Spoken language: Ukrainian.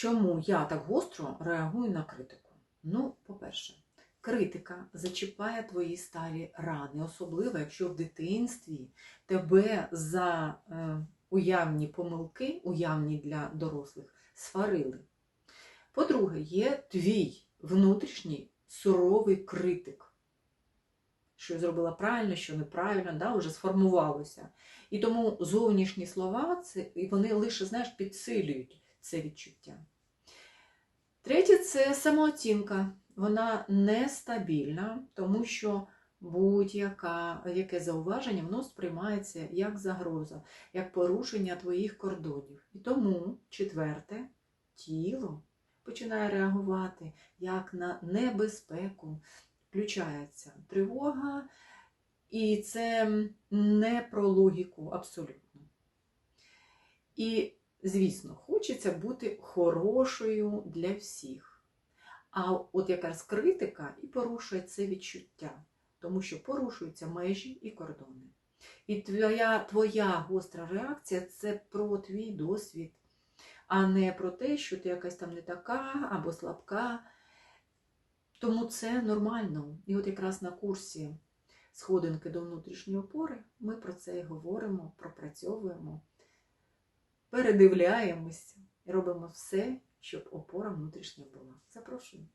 Чому я так гостро реагую на критику? Ну, по-перше, критика зачіпає твої старі рани, особливо якщо в дитинстві тебе за е, уявні помилки, уявні для дорослих, сварили. По-друге, є твій внутрішній суровий критик. Що я зробила правильно, що неправильно, да, вже сформувалося. І тому зовнішні слова це, і вони лише знаєш, підсилюють це відчуття. Третє це самооцінка. Вона нестабільна, тому що будь-яке зауваження воно сприймається як загроза, як порушення твоїх кордонів. І тому, четверте, тіло починає реагувати як на небезпеку, включається тривога, і це не про логіку абсолютно. І, звісно, хочеться бути хорошою для всіх. А от якраз критика і порушує це відчуття, тому що порушуються межі і кордони. І твоя, твоя гостра реакція це про твій досвід, а не про те, що ти якась там не така або слабка. Тому це нормально. І от якраз на курсі сходинки до внутрішньої опори ми про це і говоримо, пропрацьовуємо, передивляємося і робимо все, щоб опора внутрішня була. Запрошую.